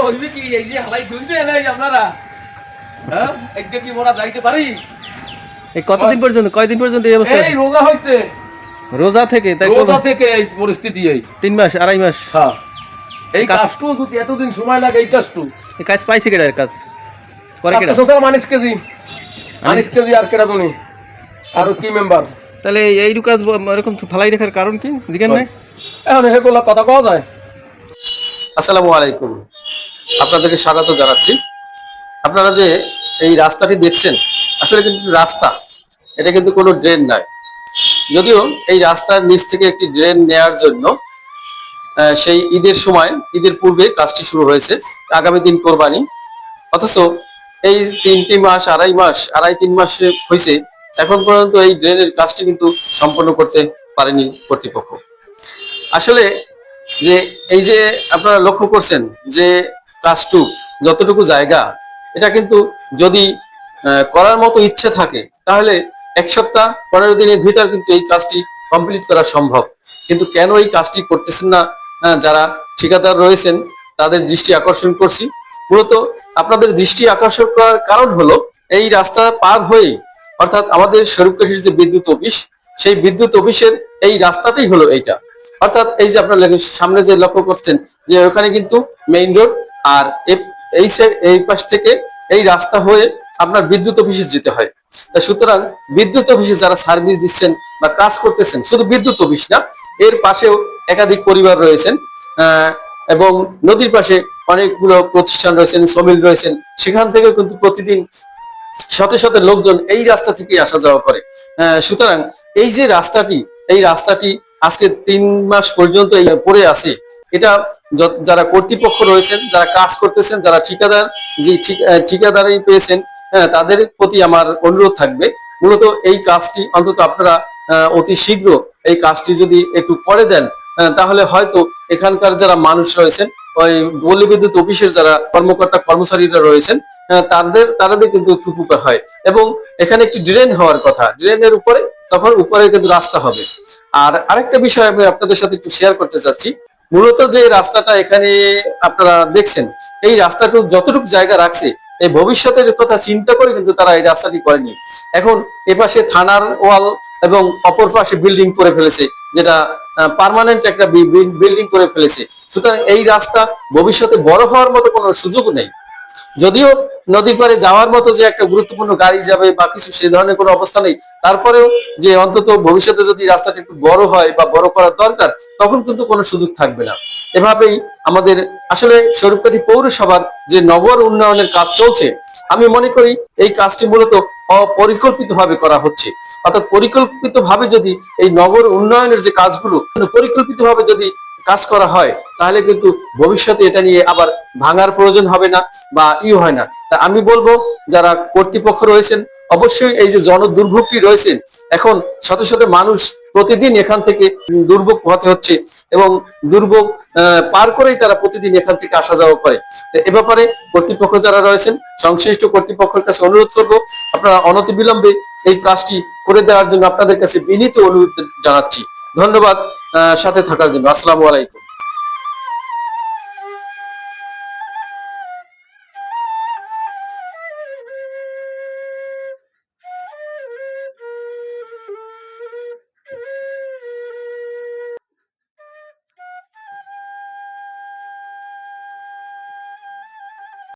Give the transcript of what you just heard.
হইবে কি এই যে হালাই ধুইছে নাই আপনারা? হ্যাঁ? কি মোরা যাইতে পারি? এই কতদিন পর্যন্ত কয়দিন পর্যন্ত এই অবস্থা এই রোজা হইতে রোজা থেকে তাই রোজা থেকে এই পরিস্থিতি এই। তিন মাস আড়াই মাস? হ্যাঁ। এই কাজটু যদি এতদিন সময় লাগে এই কাজটু। এই কাজ পাইছে কেডার কাজ? করে কেডা? টাকা মানিস কেজি। মানিস কেজি আর কেটা তুমি আর কি মেম্বার তাহলে এই কাজ এরকম ফালাই রাখার কারণ কি? জিজ্ঞেস নাই? এখন সেগুলো কথা কওয়া যায়? আসসালামু আলাইকুম। আপনাদেরকে স্বাগত জানাচ্ছি। আপনারা যে এই রাস্তাটি দেখছেন, আসলে কিন্তু রাস্তা, এটা কিন্তু কোনো ড্রেন নয়। যদিও এই রাস্তার নিচ থেকে একটি ড্রেন নেয়ার জন্য সেই ঈদের সময়, ঈদের পূর্বে কাজটি শুরু হয়েছে, আগামী দিন কোরবানি। অথচ এই তিনটি মাস, আড়াই মাস, আড়াই তিন মাস হয়েছে, এখন পর্যন্ত এই ড্রেনের কাজটি কিন্তু সম্পন্ন করতে পারেনি কর্তৃপক্ষ। আসলে যে এই যে আপনারা লক্ষ্য করছেন যে কাজটুক যতটুকু জায়গা, এটা কিন্তু যদি করার মতো ইচ্ছে থাকে, তাহলে এক সপ্তাহ, পনেরো দিনের ভিতর কিন্তু এই কাজটি কমপ্লিট করা সম্ভব। কিন্তু কেন এই কাজটি করতেছেন না যারা ঠিকাদার রয়েছেন, তাদের দৃষ্টি আকর্ষণ করছি। মূলত আপনাদের দৃষ্টি আকর্ষণ করার কারণ হলো, এই রাস্তা পার হয়ে, অর্থাৎ আমাদের স্বরূপকাঠির যে বিদ্যুৎ অফিস, সেই বিদ্যুৎ অফিসের এই রাস্তাটাই হলো এইটা। অর্থাৎ এই যে আপনার সামনে যে লক্ষ্য করছেন যে ওখানে কিন্তু মেইন রোড আর এই সাইড এই পাশ থেকে এই রাস্তা হয়ে আপনার বিদ্যুৎ অফিসে যেতে হয়। তা সুতরাং বিদ্যুৎ অফিসে যারা সার্ভিস দিচ্ছেন বা কাজ করতেছেন, শুধু বিদ্যুৎ অফিস না, এর পাশেও একাধিক পরিবার রয়েছেন এবং নদীর পাশে অনেকগুলো প্রতিষ্ঠান রয়েছেন সমিল রয়েছেন, সেখান থেকে কিন্তু প্রতিদিন শত শত লোকজন এই রাস্তা থেকে আসা যাওয়া করে। সুতরাং এই যে রাস্তাটি, এই রাস্তাটি আজকে তিন মাস পর্যন্ত পড়ে আছে। এটা যারা কর্তৃপক্ষ রয়েছেন যারা কাজ করতেছেন যারা ঠিকাদার যে ঠিক- আহ, ঠিকাদারি পেয়েছেন হ্যাঁ, তাদের প্রতি আমার অনুরোধ থাকবে। মূলত এই কাজটি অন্তত আপনারা অতি শীঘ্র এই কাজটি যদি একটু করে দেন তাহলে হয়তো এখানকার যারা মানুষ রয়েছেন ওই পল্লী বিদ্যুৎ অফিসের যারা কর্মকর্তা কর্মচারীরা রয়েছেন তাদের তাদের কিন্তু একটু উপকার হয়। এবং এখানে একটি ড্রেন হওয়ার কথা। ড্রেনের উপরে তখন উপরে কিন্তু রাস্তা হবে। আর আরেকটা বিষয় আমি আপনাদের সাথে একটু শেয়ার করতে চাচ্ছি। মূলত যে রাস্তাটা এখানে আপনারা দেখছেন, এই রাস্তাটুকু যতটুকু জায়গা রাখছে, এই ভবিষ্যতের কথা চিন্তা করে কিন্তু তারা এই রাস্তাটি করেনি। এখন এপাশে থানার ওয়াল এবং অপর পাশে বিল্ডিং করে ফেলেছে, যেটা পার্মানেন্ট একটা বিল্ডিং করে ফেলেছে। সুতরাং এই রাস্তা ভবিষ্যতে বড় হওয়ার মতো কোনো সুযোগ নেই। যদিও নদীর পাড়ে যাওয়ার মতো যে একটা গুরুত্বপূর্ণ গাড়ি যাবে বা কিছু সে ধরনের কোনো অবস্থা নেই, তারপরেও যে অন্তত ভবিষ্যতে যদি রাস্তাটা একটু বড় হয় বা বড় করার দরকার, তখন কিন্তু কোনো সুযোগ থাকবে না। এভাবেই আমাদের আসলে স্বরূপকাঠি পৌরসভার যে নগর উন্নয়নের কাজ চলছে, আমি মনে করি এই কাজটি মূলত অপরিকল্পিত ভাবে করা হচ্ছে। অর্থাৎ পরিকল্পিত ভাবে যদি এই নগর উন্নয়নের যে কাজগুলো পরিকল্পিত ভাবে যদি কাজ করা হয়, তাহলে কিন্তু ভবিষ্যতে এটা নিয়ে আবার ভাঙার প্রয়োজন হবে না বা ই হয় না। তা আমি বলব, যারা কর্তৃপক্ষ রয়েছেন, অবশ্যই এই যে জন দুর্ভোগটি রয়েছেন এখন শত শত মানুষ প্রতিদিন এখান থেকে দুর্ভোগ পোহাতে হচ্ছে এবং দুর্ভোগ পার করেই তারা প্রতিদিন এখান থেকে আসা যাওয়া করে। এ ব্যাপারে কর্তৃপক্ষ যারা রয়েছেন, সংশ্লিষ্ট কর্তৃপক্ষের কাছে অনুরোধ করব, আপনারা অনতিবিলম্বে এই কাজটি করে দেওয়ার জন্য আপনাদের কাছে বিনীত অনুরোধ জানাচ্ছি। ধন্যবাদ। সাথে থাকার জন্য। আসসালামু আলাইকুম।